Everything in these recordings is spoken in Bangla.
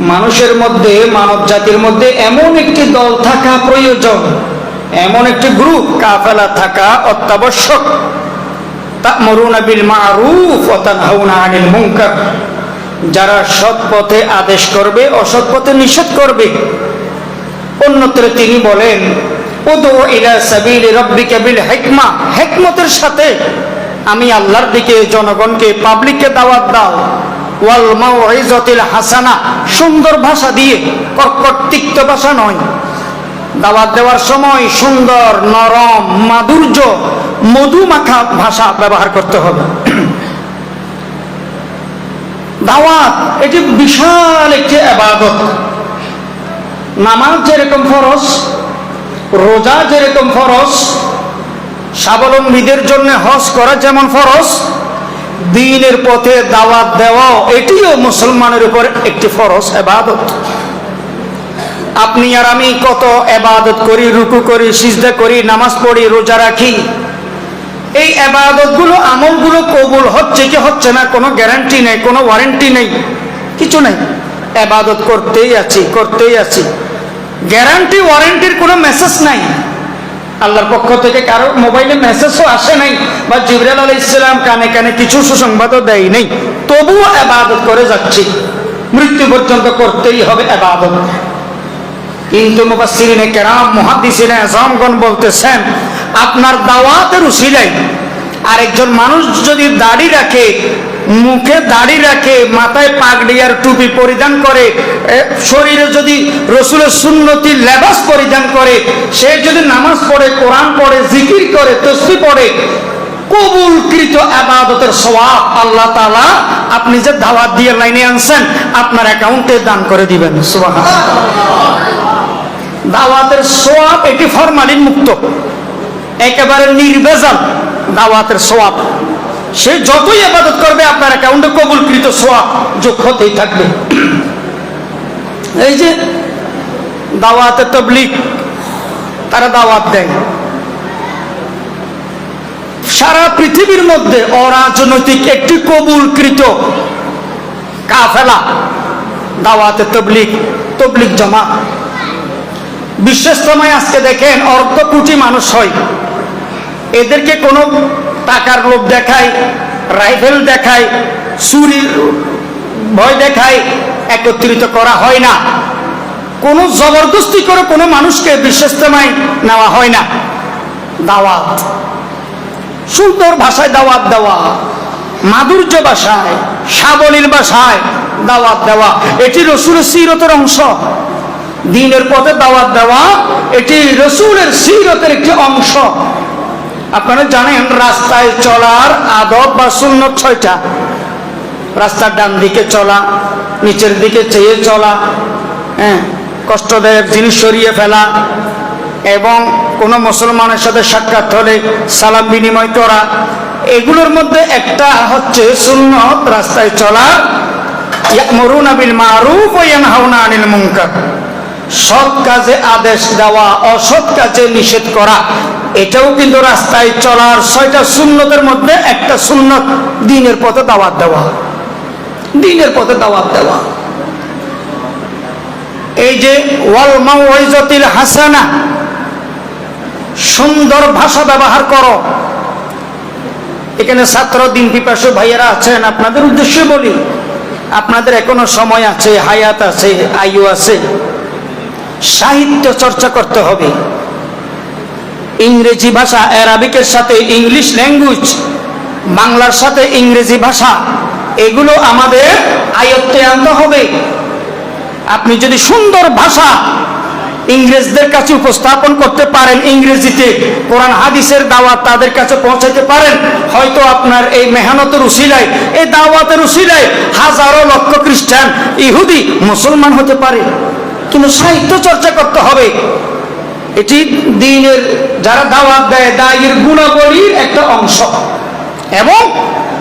মানুষের মধ্যে মানব জাতির মধ্যে এমন একটি দল থাকা প্রয়োজন, এমন একটি গ্রুপ কাফেলা থাকা অত্যাবশ্যক। যারা সৎ পথে আদেশ করবে, অসৎ পথে নিষেধ করবে। অন্যত্র তিনি বলেন উদু ইলা সাবিলি রাব্বিকা বিল হিকমা। হিকমতের সাথে আমি আল্লাহর দিকে, জনগণকে পাবলিককে দাওয়াত দাও। ওয়াল মাউইজাতিল হাসানা, সুন্দর ভাষা দিয়ে, কর্কট, তিক্ত ভাষা নয়। দাওয়াত দেওয়ার সময় সুন্দর, নরম, মাধুর্য, মধুমাখা ভাষা ব্যবহার করতে হবে। দাওয়াত, এটি বিশাল একটি আবাদত। নামাজ যেরকম ফরজ, রোজা যেরকম ফরজ স্বাবলম্বীদের জন্য হজ করা যেমন ফরজ, দিনের পথে দাওয়াত দেওয়াও এটিও মুসলমানের উপর একটি ফরজ এবাদত। আপনি আর আমি কত এবাদত করি, রুকু করি, সিজদা করি, নামাজ পড়ি, রোজা রাখি, এই আবাদতগুলো আমলগুলো কবুল হচ্ছে কি হচ্ছে না কোনো গ্যারান্টি নেই, কোনো ওয়ারেন্টি নেই, কিছু নেই। আবাদত করতেই আছি করতেই আছি। গ্যারান্টি ওয়ারেন্টির কোনো মেসেজ নাই। আল্লাহর পক্ষ থেকে কারও মোবাইলে মেসেজও আসে নাই বা জিবরাল আলাই ইসলাম কানে কানে কিছু সুসংবাদও দেয় নাই। তবুও আবাদত করে যাচ্ছি। মৃত্যু পর্যন্ত করতেই হবে আবাদত। কিন্তু মুবাসসিরিনে কেরাম, মুহাদ্দিসিনে আজমগণ বলতেছেন, আপনার দাওয়াতের উসিলাই আরেকজন মানুষ যদি দাড়ি রাখে মুখে দাড়ি রাখে, মাথায় পাগড়ি আর টুপি পরিধান করে শরীরে যদি রসুলের সুন্নতি লেবাস পরিধান করে, সে যদি নামাজ পড়ে, কোরআন পড়ে, জিকির করে, তসবি পড়ে, কবুলকৃত আবাদতের সওয়াব আল্লাহ তালা আপনি যে দাওয়াত দিয়ে লাইনে আনছেন, আপনার অ্যাকাউন্টে দান করে দিবেন। সুবহানাল্লাহ। দাওয়াতের সোয়াব এটি ফরমালিন মুক্ত একেবারে নির্বেজাল দাওয়াতের সোয়াব সে যতই আবাদত করবে, আপনার অ্যাকাউন্টে কবুলকৃত সোয়াব যোগ হতেই থাকবে। এই যে দাওয়াতে তবলিক তারা দাওয়াত দেয়। সারা পৃথিবীর মধ্যে অরাজনৈতিক একটি কবুলকৃত কাফেলা দাওয়াতে তবলিক তবলিক জমা। বিশ্বস্তময় আজকে দেখেন অর্ধ কোটি মানুষ হয়। এদেরকে কোনো টাকার লোভ দেখায়, রাইফেল দেখায় চুরির ভয় দেখায়, একত্রিত করা হয় না। কোনো জবরদস্তি করে কোনো মানুষকে বিশ্বস্তময় নেওয়া হয় না। দাওয়াত। সুন্দর ভাষায় দাওয়াত দেওয়া, মাধুর্য ভাষায়, সাবলীল ভাষায় দাওয়াত দেওয়া, এটি রসুলের সিরতের অংশ। দিনের পথে দাওয়াত দেওয়া, এটি রসুলের সিরতের একটি অংশ। আপনারা জানেন, রাস্তায় চলার আদব বা শূন্য ছয়টা। রাস্তার ডান দিকে চলা, নিচের দিকে চেয়ে চলা হ্যাঁ কষ্টদায়ক জিনিস সরিয়ে ফেলা, এবং কোনো মুসলমানের সাথে সাক্ষাৎ হলে সালাম বিনিময় করা, এগুলোর মধ্যে একটা হচ্ছে সুন্নত, রাস্তায় চলা, ইয়ামুরুনা বিল মারুফ ইয়ানহাউনা আনিল মুনকার। সৎ কাজে আদেশ দেওয়া, অসৎ কাজে নিষেধ করা এটাও কিন্তু রাস্তায় চলার ছয়টা সুন্নতের মধ্যে একটা সুন্নত দিনের পথে দাওয়াত দেওয়া। দিনের পথে দাওয়াত দেওয়া। এই যে, ওয়াল মাউইজাতিল হাসানা, সুন্দর ভাষা ব্যবহার করো। এখানে ছাত্র, দিন পিপাসু ভাইয়েরা আছেন, আপনাদের উদ্দেশ্যে বলি, আপনাদের এখনও সময় আছে, হায়াত আছে, আয়ু আছে, সাহিত্য চর্চা করতে হবে। ইংরেজি ভাষা অ্যারাবিকের সাথে ইংলিশ ল্যাঙ্গুয়েজ, বাংলার সাথে ইংরেজি ভাষা, এগুলো আমাদের আয়ত্তে আনতে হবে। আপনি যদি সুন্দর ভাষা ইংরেজদের কাছে উপস্থাপন করতে পারেন, ইংরেজিতে কোরআন, হাদিসের দাওয়াত তাদের কাছে পৌঁছাতে পারেন, হয়তো আপনার এই মেহনতের উসিলায়, এই দাওয়াতের উসিলায় হাজারো লক্ষ খ্রিস্টান, ইহুদি, মুসলমান হতে পারে। কিন্তু সাহিত্য চর্চা করতে হবে। এটি দিনের যারা দাওয়াত দেয় দায়ের গুণাবলীর একটা অংশ। এবং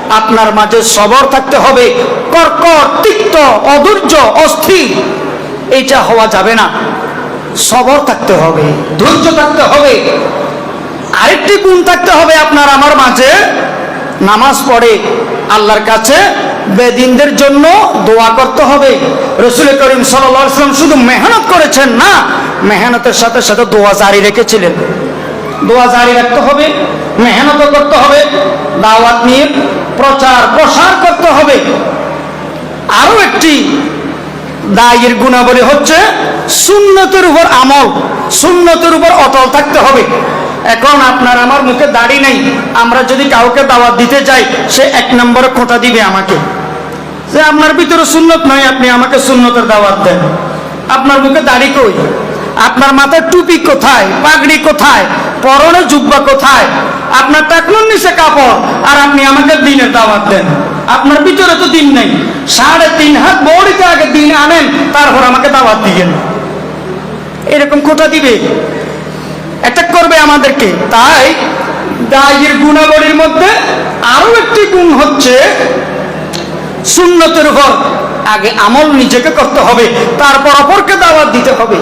আপনার মাঝে সবর থাকতে হবে। কর্কট, তিক্ত, অধৈর্য, অস্থির, এইটা হওয়া যাবে না। সবর থাকতে হবে, ধৈর্য থাকতে হবে। আরেকটি গুণ থাকতে হবে আপনার আমার মাঝে। নামাজ পড়ে আল্লাহর কাছে বেদিনদের জন্য দোয়া করতে হবে। রসুল করিম সাল্লাম শুধু মেহনত করেছেন না, মেহনতের সাথে সাথে দোয়া জারি রেখেছিলেন। দোয়া জারি রাখতে হবে মেহনত করতে হবে, দাওয়াত নিয়ে প্রচার প্রসার করতে হবে। আরও একটি দায়ের গুণাবলী হচ্ছে, সুন্নতের উপর আমল, সুন্নতের উপর অটল থাকতে হবে। এখন আপনার আমার মুখে দাড়ি নেই। আমরা যদি কাউকে দাওয়াত দিতে যাই, সে এক নম্বরে খোঁটা দিবে আমাকে। যে আপনার ভিতরে সুন্নত নয়, আপনি আমাকে সুন্নতের দাওয়াত দেন। আপনার মুখে দাড়ি কই? আপনার মাথায় টুপি কোথায়? পাগড়ি কোথায়? পরনে জুব্বা কোথায়? আপনার টাকনুর নিচে কাপড়, আর আপনি আমাকে দিনের দাওয়াত দেন। আপনার ভিতরে তো দিন নেই। সাড়ে তিন হাত বড়িতে আগে দিন আনেন, তারপর আমাকে দাওয়াত দিবেন এরকম কোথা দিবে? অ্যাটাক করবে আমাদেরকে। তাই দায়ের গুণাবলীর মধ্যে আরও একটি গুণ হচ্ছে শূন্যতের ঘর আগে আমল নিজেকে করতে হবে, তারপর অপরকে দাওয়াত দিতে হবে।